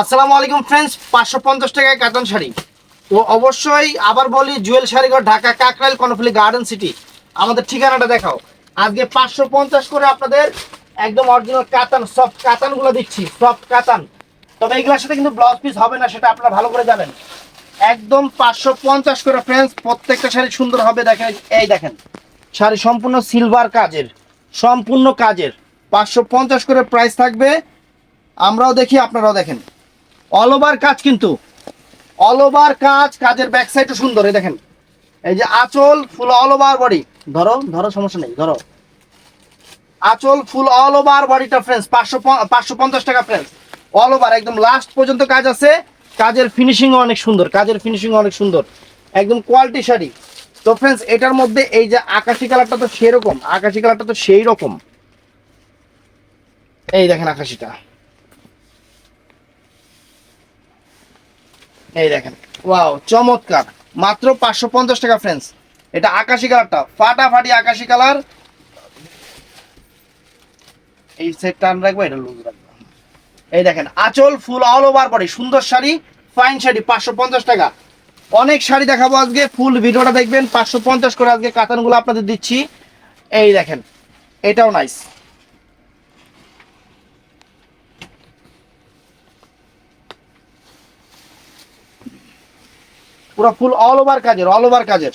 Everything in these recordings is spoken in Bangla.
আসসালামু আলাইকুম ফ্রেন্ডস পাঁচশো পঞ্চাশ টাকায় কাতান শাড়ি। তো অবশ্যই আবার বলি, Jewel Sharighar, Dhaka Kakrail, Karnaphuli garden city আমাদের ঠিকানাটা দেখাও। আজকে পাঁচশো পঞ্চাশ করে আপনাদের একদম অরিজিনাল কাতান সফট কাতানগুলো দিচ্ছি সফট কাতান। তবে এগুলোর সাথে কিন্তু ব্লাউজ পিস হবে না, সেটা আপনারা ভালো করে জানেন। একদম পাঁচশো পঞ্চাশ করে ফ্রেন্ডস প্রত্যেকটা শাড়ি সুন্দর হবে, দেখেন, এই দেখেন। শাড়ি সম্পূর্ণ সিলভার কাজের, সম্পূর্ণ কাজের। পাঁচশো পঞ্চাশ করে প্রাইস থাকবে। আমরাও দেখি, আপনারাও দেখেন। অল ওভার কাজ কিন্তু। অল ওভার কাজ, কাজের ব্যাক সাইডও সুন্দর, এই দেখেন। এই যে আঁচল ফুল অল ওভার বডি ধরো ধরো সমস্যা নেই, ধরো। আঁচল ফুল অল ওভার বডিটা ফ্রেন্ডস পাঁচশো পাঁচশো পঞ্চাশ টাকা ফ্রেন্ডস অল ওভার একদম লাস্ট পর্যন্ত কাজ আছে। কাজের ফিনিশিংও অনেক সুন্দর, কাজের ফিনিশিং অনেক সুন্দর। একদম কোয়ালিটি শাড়ি। তো ফ্রেন্ডস এটার মধ্যে এই যে আকাশি কালারটা তো সেরকম, আকাশি কালারটা তো সেই রকম। এই দেখেন আকাশিটা। এই দেখেন। ওয়াও চমৎকার। মাত্র পাঁচশো পঞ্চাশ টাকা ফ্রেন্ডস এটা আকাশি কালারটা। ফাটাফাটি আকাশি কালার। এই সেটটা আন রাখব, এটা লুজ রাখব। এই দেখেন, আঁচল ফুল অল ওভার বডি সুন্দর শাড়ি ফাইন শাড়ি, পাঁচশো পঞ্চাশ টাকা। অনেক শাড়ি দেখাবো আজকে ফুল ভিডিওটা দেখবেন, পাঁচশো পঞ্চাশ করে আজকে কাতানগুলো আপনাদের দিচ্ছি। এই দেখেন, এটাও নাইস পুরো ফুল অল ওভার কাজের অল ওভার কাজের।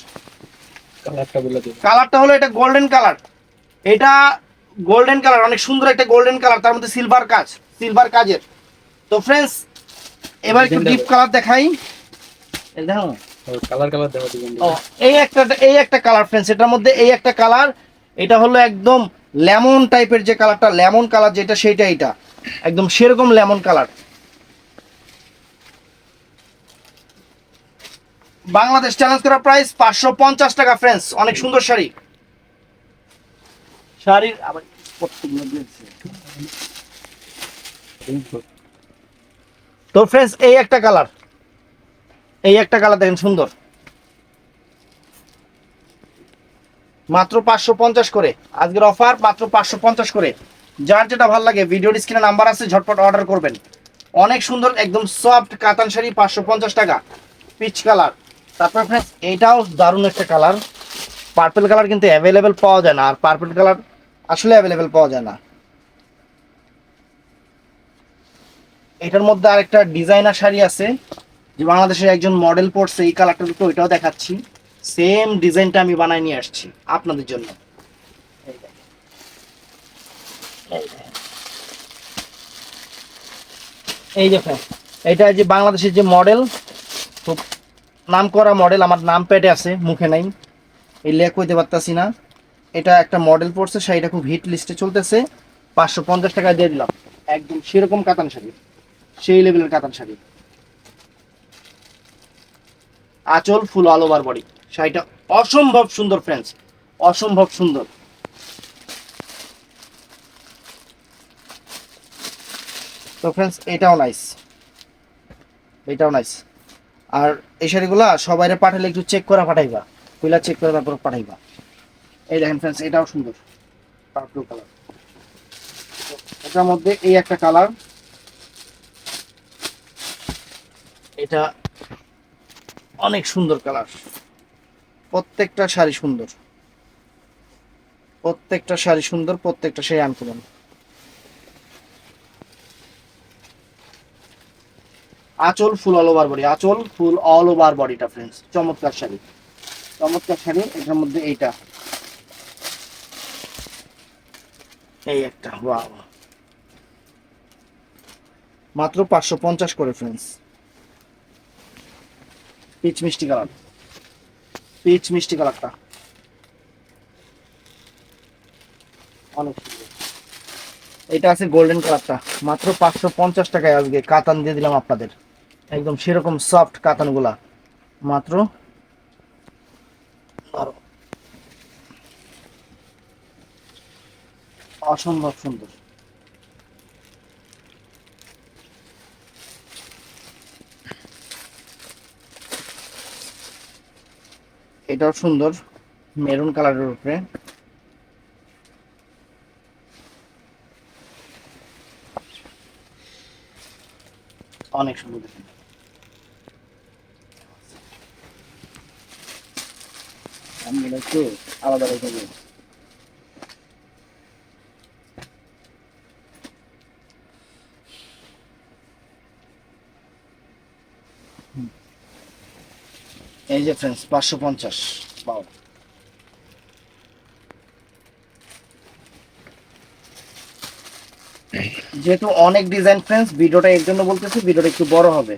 কালারটা বলে দিন। কালারটা হলো এটা গোল্ডেন কালার এটা গোল্ডেন কালার অনেক সুন্দর একটা গোল্ডেন কালার তার মধ্যে সিলভার কাজ সিলভার কাজের। তো ফ্রেন্ডস এবার একটু ডিপ কালার দেখাই। এই দেখো। কালার কালার দেওয়া ও এই একটা এই একটা কালার ফ্রেন্ডস এটার মধ্যে এই একটা কালার এটা হলো একদম লেমন টাইপের যে কালারটা লেমন কালার যেটা সেইটা এটা একদম সেরকম লেমন কালার বাংলাদেশ চ্যালেঞ্জ করা প্রাইস পাঁচশো পঞ্চাশ টাকা ফ্রেন্ডস অনেক সুন্দর শাড়ি। শাড়ির তো ফ্রেন্ডস এই একটা কালার এই একটা কালার দেখেন, সুন্দর। মাত্র পাঁচশো পঞ্চাশ করে। আজকের অফার মাত্র পাঁচশো পঞ্চাশ করে। যার যেটা ভালো লাগে ভিডিওর স্ক্রিনে নাম্বার আছে, ঝটপট অর্ডার করবেন। অনেক সুন্দর, একদম সফট কাতান শাড়ি, পাঁচশো পঞ্চাশ টাকা। পিচ কালার তারপর ফ্রেন্ডস এইটাও দারুণ একটা কালার পার্পেল কালার কিন্তু অ্যাভেলেবেল পাওয়া যায় না, আর পার্পেল কালার আসলে অ্যাভেলেবেল পাওয়া যায় না। এটার মধ্যে আরেকটা ডিজাইনার শাড়ি আছে, যে বাংলাদেশের একজন মডেল পড়ছে এই কালারটা দুটো ওইটাও দেখাচ্ছি। সেম ডিজাইনটা আমি বানাই নিয়ে আসছি আপনাদের জন্য। এই দেখেন। এটা যে বাংলাদেশের যে মডেল খুব নাম করা মডেল আমার নাম প্যাডে আছে, মুখে নাই। এই লেখ হইতে পারতাছি না। এটা একটা মডেল পড়ছে শাড়িটা খুব হিট লিস্টে চলতেছে। পাঁচশো পঞ্চাশ টাকা দিয়ে দিলাম। একদম সেরকম কাতান শাড়ি। সেই লেভেলের কাতান শাড়ি। আঁচল ফুল অল ওভার বডি শাড়িটা অসম্ভব সুন্দর ফ্রেন্ডস অসম্ভব সুন্দর। তো ফ্রেন্ডস এটাও নাইস এটাও নাইস আর এই শাড়িগুলা সবাইরে পাঠালে একটু চেক করে পাঠাইবা। কইলা চেক করে তারপর পাঠাইবা। এই দেখেন ফ্রেন্ডস এটাও সুন্দর। পার্পল কালার এটার মধ্যে এই একটা কালার এটা অনেক সুন্দর কালার প্রত্যেকটা শাড়ি সুন্দর। প্রত্যেকটা শাড়ি সুন্দর, প্রত্যেকটা শাড়ি আনকমন। আঁচল ফুল অল ওভার বডি আঁচল ফুল অল ওভার বডিটা ফ্রেন্ডস চমৎকার শাড়ি। চমৎকার শাড়ি, এটার মধ্যে এইটা। এই একটা ওয়াও মাত্র পাঁচশো পঞ্চাশ করে ফ্রেন্ডস পিচ মিষ্টি কালার পিচ মিষ্টি কালারটা অনেক এটা আছে গোল্ডেন কালারটা মাত্র পাঁচশো পঞ্চাশ টাকায় আজকে। কাতান দিয়ে দিলাম আপনাদের। একদম সেরকম সফট কাতানগুলা। মাত্র অসম্ভব সুন্দর। এটাও সুন্দর মেরুন কালারের উপরে। অনেক সুন্দর দেখেন আমি একটু আলাদা রেখে এই যে ফ্রেন্ডস পাঁচশো পঞ্চাশ, পাও। যেহেতু অনেক ডিজাইন ফ্রেন্ডস ভিডিওটা এর জন্য বলতেছি, ভিডিওটা একটু বড় হবে।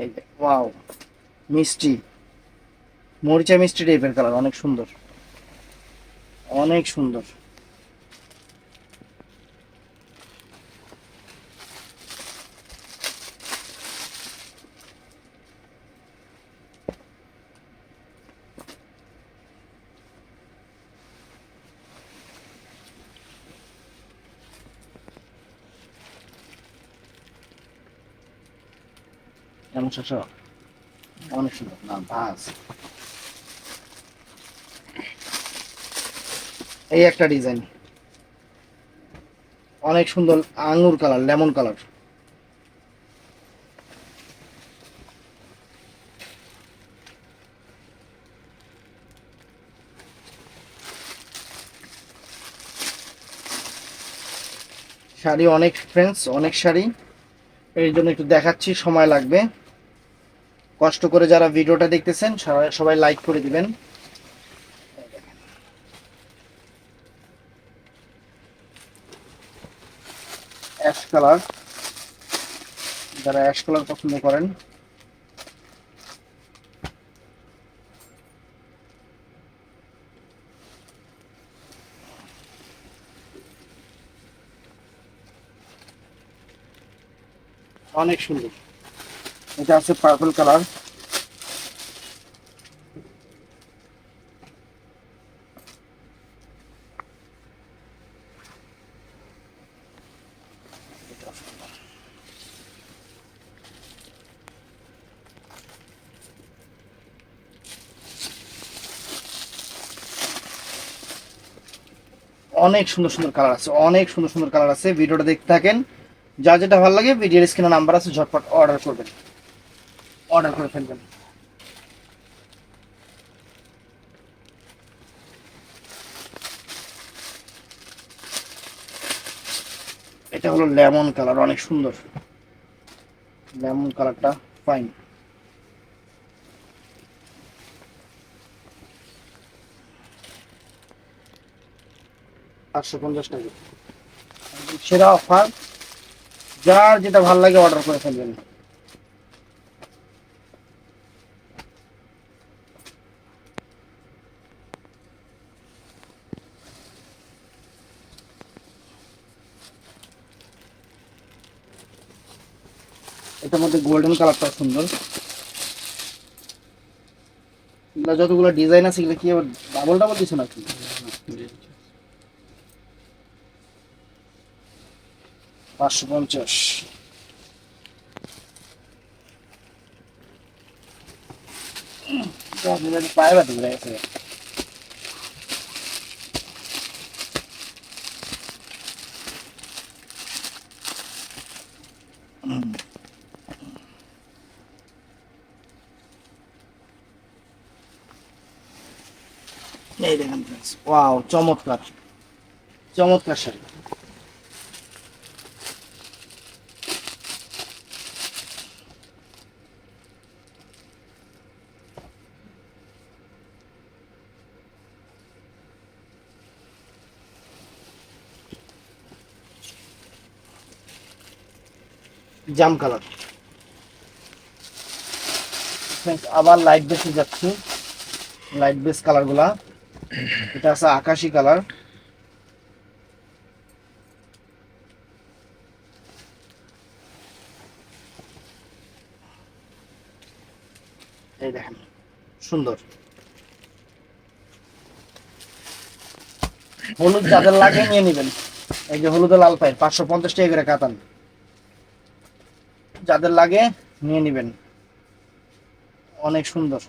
এই মিষ্টি। মরিচা মিষ্টি টাইপের কালার অনেক সুন্দর। অনেক সুন্দর। অনেক সুন্দর। না ভাস এই একটা ডিজাইন। অনেক সুন্দর আঙ্গুর কালার, লেমন কালার। শাড়ি অনেক ফ্রেন্ডস অনেক শাড়ি। এর জন্য একটু দেখাচ্ছি, সময় লাগবে। কষ্ট করে যারা ভিডিওটা দেখতেছেন সবাই লাইক করে দিবেন। Ash colour. যারা অ্যাশ কালার পছন্দ করেন। অনেক সুন্দর। এটা আছে পার্পল কালার। অনেক সুন্দর সুন্দর কালার আছে, অনেক সুন্দর সুন্দর কালার আছে। ভিডিওটা দেখতে থাকেন। যা যেটা ভালো লাগে ভিডিওর স্ক্রিনে নাম্বার আছে, ঝটপট অর্ডার করবেন। অর্ডার করে ফেলবেন। এটা হলো লেমন কালার অনেক সুন্দর। লেমন কালারটা ফাইন আটশো পঞ্চাশ টাকা। সেরা অফার যার যেটা ভালো লাগে অর্ডার করে ফেলবেন। এটার মধ্যে গোল্ডেন কালারটা সুন্দর। যতগুলো ডিজাইন আছে, এগুলো কি আবার ডাবল ডাবল দিছো নাকি? পাঁচশো পঞ্চাশ। পায়ে ব্যথা গেছে। এই দেখেন ওয়াও চমৎকার। চমৎকার শাড়ি। জাম কালার। আবার লাইট বেসে যাচ্ছে। লাইট বেস কালারগুলা। এটা আছে আকাশি কালার এই দেখেন, সুন্দর। হলুদ যাদের লাগে নিয়ে নেবেন। এই যে হলুদ লাল পায়ের, পাঁচশো পঞ্চাশ টাকা করে কাতান। যাদের লাগে নিয়ে নেবেন। অনেক সুন্দর।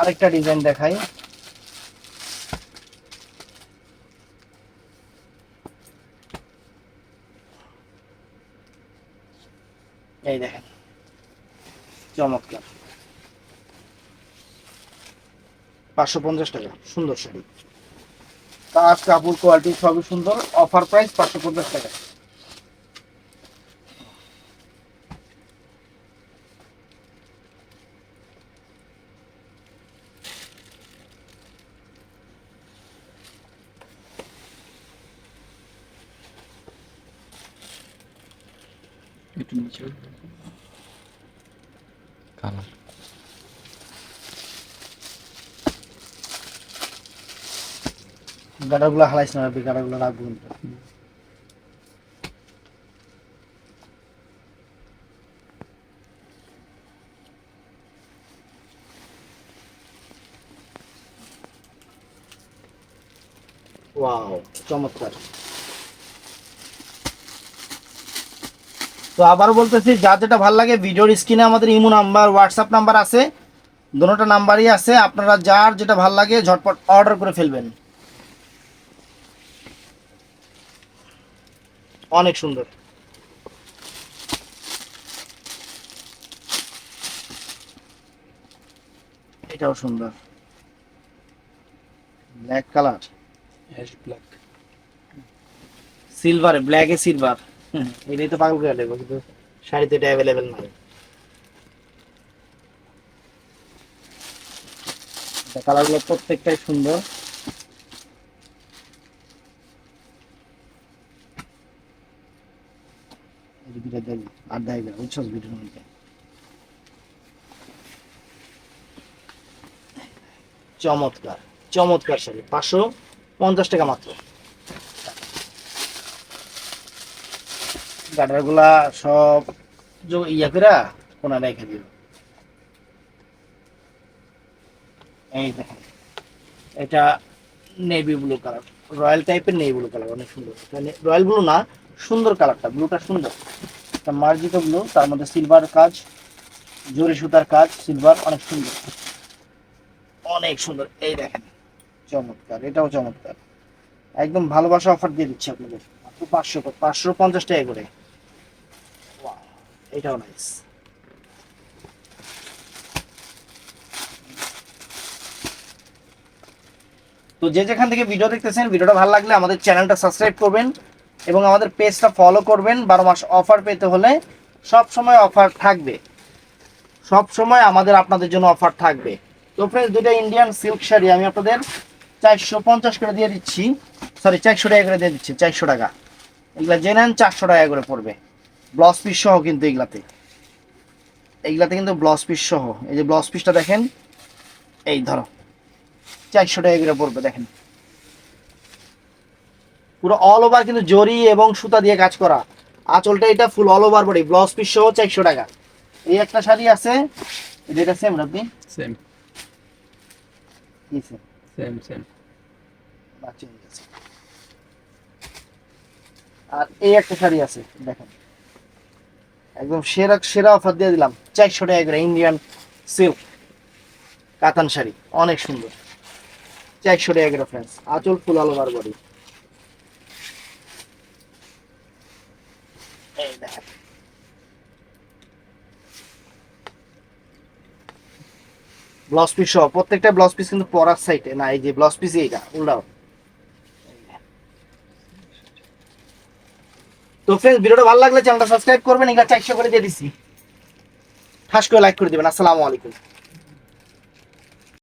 আরেকটা ডিজাইন দেখাই। পাঁচশো পঞ্চাশ টাকা সুন্দর শাড়ি। কাজ কাপড় কোয়ালিটি সবই সুন্দর অফার প্রাইস পাঁচশো পঞ্চাশ টাকা। একটু নিচে। কালার। গাড়াগুলো হালাইস না রাখবি গাড়াগুলো রাখব কিন্তু। চমৎকার। তো আবার বলতেছি, যার যেটা ভালো লাগে, ভিডিওর স্ক্রিনে আমাদের ইমো নাম্বার, হোয়াটসঅ্যাপ নাম্বার আছে। দুটোটা নাম্বারই আছে, আপনারা যার যেটা ভালো লাগে, ঝটপট অর্ডার করে ফেলবেন। অনেক সুন্দর। এটাও সুন্দর। ব্ল্যাক কালার অ্যাশ ব্ল্যাক সিলভারে ব্ল্যাকে সিলভার এটাই তো পাগল করে দেবো কিন্তু শাড়িতে এটা অ্যাভেলেবেল নাই। কালারগুলো প্রত্যেকটাই সুন্দর এই যে দুইটা দেখ উচ্ছ্বাস ভিডিওর চমৎকার চমৎকার শাড়ি, পাঁচশো পঞ্চাশ টাকা মাত্র। গাডারগুলা সব ইয়া করে কোনা রেখে দিল। এই দেখেন, এটা নেভি ব্লু কালার রয়্যাল টাইপের নেভি ব্লু কালার অনেক সুন্দর। রয়্যাল ব্লু না, সুন্দর কালারটা ব্লুটা সুন্দর। এটা মার্জিত ব্লু তার মধ্যে সিলভার কাজ জরি সুতার কাজ সিলভার অনেক সুন্দর। অনেক সুন্দর এই দেখেন। চমৎকার এটাও চমৎকার। একদম ভালোবাসা অফার দিয়ে দিচ্ছি আপনাদের। মাত্র পাঁচশো পাঁচশো পঞ্চাশ টাকা করে। এটাও নাইস তো যে যেখান থেকে ভিডিও দেখতেছেন ভিডিওটা ভালো লাগলে আমাদের চ্যানেলটা সাবস্ক্রাইব করবেন। এবং আমাদের পেজটা ফলো করবেন, বারো মাস অফার পেতে হলে সব সময় অফার থাকবে। সব সময় আমাদের আপনাদের জন্য অফার থাকবে। তো ফ্রেন্ডস দুটো ইন্ডিয়ান সিল্ক শাড়ি আমি আপনাদের চারশো পঞ্চাশ করে দিয়ে দিচ্ছি। সরি চারশো টাকা করে দিয়ে দিচ্ছি, চারশো টাকা। এগুলা জেনে নেন চারশো টাকা করে পড়বে। ব্লাউজ পিস সহ কিন্তু এগুলাতে। এইগুলাতে কিন্তু ব্লাউজ পিস সহ। এই যে ব্লাউজ পিসটা দেখেন, এই ধরো, চারশো টাকা করে পড়বে, দেখেন। পুরো অল ওভার কিন্তু জরি এবং সুতা দিয়ে কাজ করা। আঁচলটা এটা full all over body blouse piece সহ চারশো টাকা। এই একটা শাড়ি আছে যেটা সেম আপনি? সেম? Same same. আর এই একটা শাড়ি আছে দেখেন। একদম সেরা সেরা অফার দিয়ে দিলাম। চারশো টাকা করে ইন্ডিয়ান সিল্ক কাতান শাড়ি অনেক সুন্দর। চারশো টাকা করে ফ্রেন্ডস আঁচল ফুল আলো বার বডি এই দেখেন পিস সহ প্রত্যেকটা ব্লাউজ পিস কিন্তু পরার সাইডে না, এই যে ব্লাউজ পিস এইটা, উল্টাও। তো ফ্রেন্ডস ভিডিওটা ভালো লাগলে চ্যানেলটা সাবস্ক্রাইব করবেন, এগুলা চারশো করে দিয়ে দিছি। ঠাস করে লাইক করে দিবেন। আসসালামু আলাইকুম।